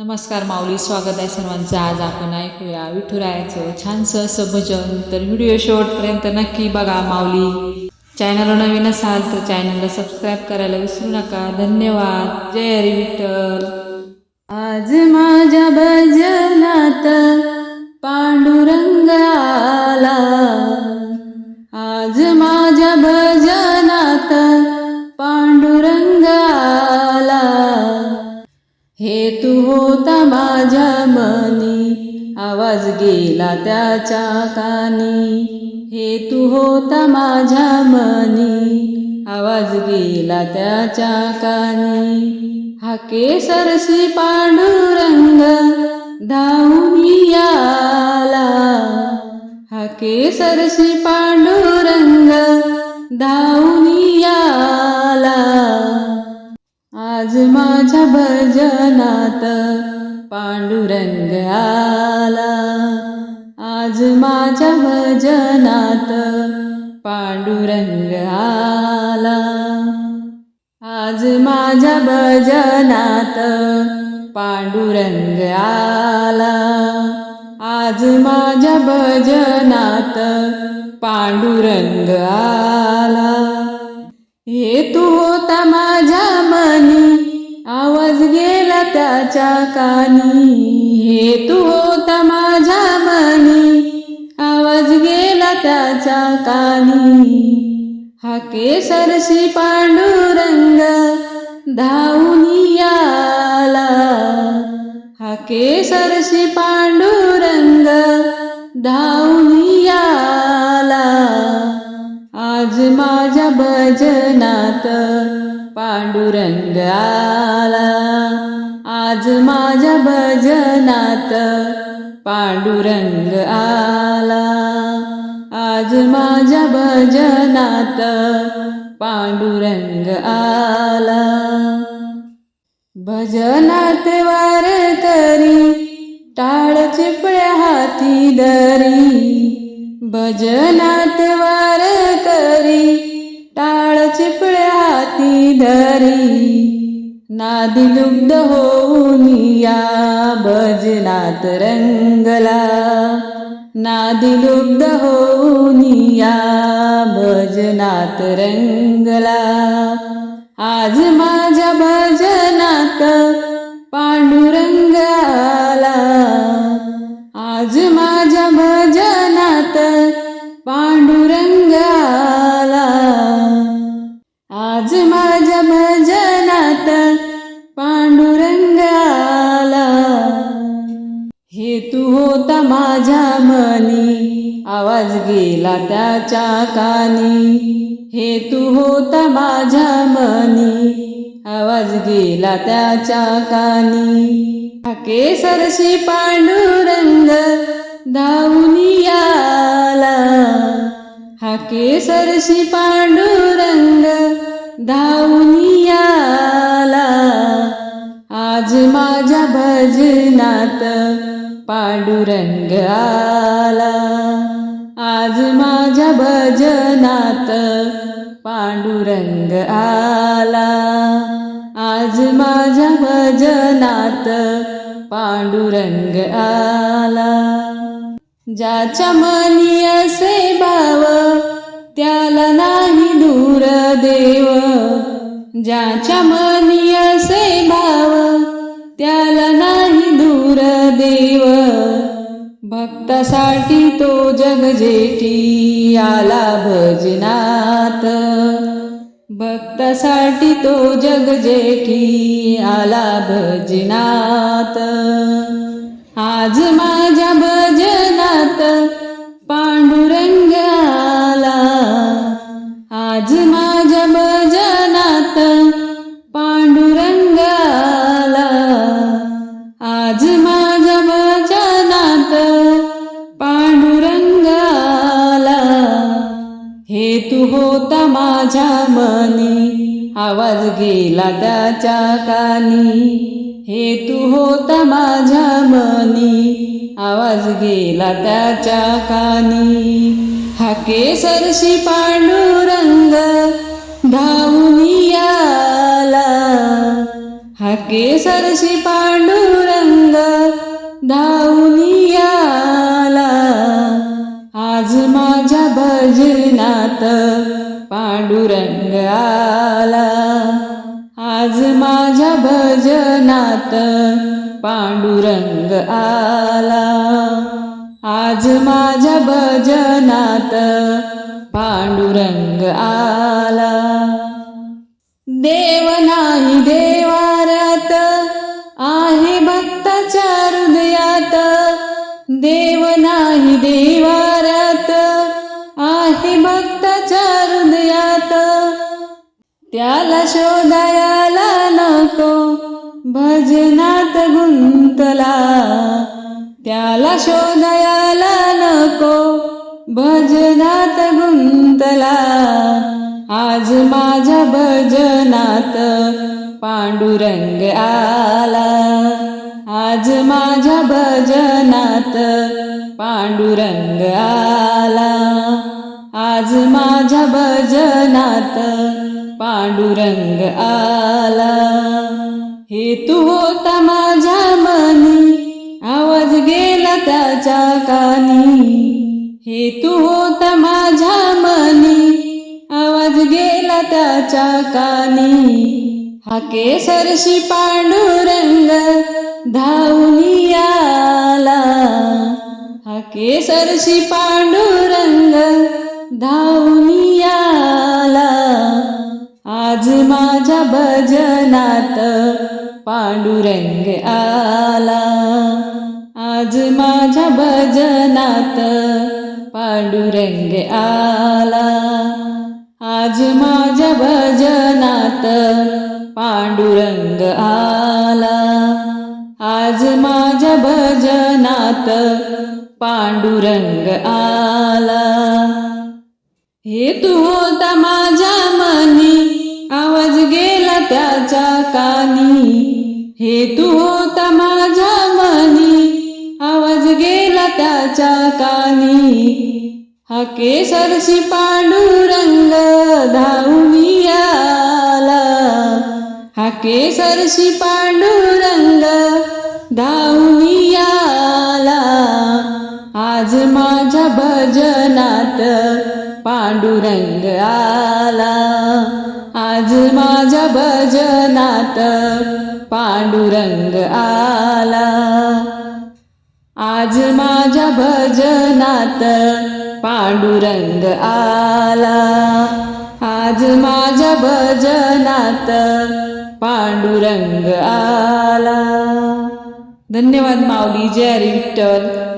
नमस्कार माऊली स्वागत आहे सर्वांचं. आज आपण ऐकूया विठुरायाचं छानसं असं भजन तर व्हिडिओ शेवटपर्यंत नक्की बघा माऊली. चॅनलवर नवीन असाल तर चॅनलला सबस्क्राईब करायला विसरू नका. धन्यवाद. जय हरी विठ्ठल. आज माझ्या भजनात पांडुरंग माझ्या मनी. आवाज गेला त्याच्या कानी. हे तू होता माझ्या मनी. आवाज गेला त्याच्या कानी. हा केसरसी पांडुरंग धावून आला हा केसरसी पांडुरंग धावून आला आज माझ्या भजनात पांडुरंग आला. आज माझ्या भजनात पांडुरंग आला. आज माझ्या भजनात पांडुरंग आला. आज माझ्या भजनात पांडुरंग आला. हे तू होता माझ्या मनी आवाज गेला त्याच्या कानी. हे तू होता माझ्या मनी. आवाज गेला त्याच्या कानी. हा केसरशी पांडुरंग धावून आला हा केसरशी पांडुरंग धाव पांडुरंग आला आज माझ्या भजनात पांडुरंग आला आज माझ्या भजनात पांडुरंग आला भजनात वार तरी टाळ चिपळ्या हाती दरी भजनात वार तरी हाती नादिलुब्ध नादी होऊन या भजनात रंगला. नादिलुब्ध होऊन या भजनात रंगला. आज माझ्या भजनात पांडुरंग माझ्या मनी. आवाज गेला त्याच्या कानी. हे तू होता माझ्या मनी. आवाज गेला त्याच्या कानी. हाके केसरशी पांडुरंग धावून आला हा केसरशी पांडुरंग धावून आला आज माझ्या भजनात पांडुरंग आला. आज माझ्या भजनात पांडुरंग आला. आज माझ्या भजनात पांडुरंग आला. ज्याच्या मनी असे भाव त्याला नाही दूर देव. ज्याच्या मनी भक्तासाठी तो जगजेठी आला भजनात. भक्तासाठी तो जगजेठी आला भजनात. आज माझ्या माझ्या मनी आवाज गेला त्याच्या कानी. हे तू होता माझ्या मनी आवाज गेला त्याच्या कानी. हा केसरशी पांडुरंग धावून आला हा केसरशी पांडुरंग धावून आला आज माझ्या भजनात पांडुरंग आला आज माझ्या भजनात पांडुरंग आला आज माझ्या भजनात पांडुरंग आला देव नाही देवाऱ्यात आहे भक्ताच्या हृदयात. देव नाही देवा त्याला शोधायला नको. भजनात गुंतला त्याला शोधायला नको. भजनात गुंतला आज माझ्या भजनात पांडुरंग आला. आज माझ्या भजनात पांडुरंग आला. आज माझ्या भजनात पांडुरंग आला. हे तू होता माझ्या मनी. आवाज गेला त्याच्या कानी. हे तू होता माझ्या मनी. आवाज गेला त्याच्या कानी. हा केसरशी पांडुरंग धावून आला. हा केसरशी पांडुरंग धावून आज माझ्या भजनात पांडुरंग आला. आज माझ्या भजनात पांडुरंग आला. आज माझ्या भजनात पांडुरंग आला. आज माझ्या भजनात पांडुरंग आला. हे तू होता मा त्याच्या कानी. हे तू होता माझ्या मनी. आवाज गेला त्याच्या कानी. हा केसरशी पांडुरंग धावून आला हा केसरशी पांडुरंग धावून आला आज माझ्या भजनात पांडुरंग आला. आज माझ्या भजनात पांडुरंग आला. आज माझ्या भजनात पांडुरंग आला. आज माझ्या भजनात पांडुरंग आला. धन्यवाद माऊली जय विठ्ठल.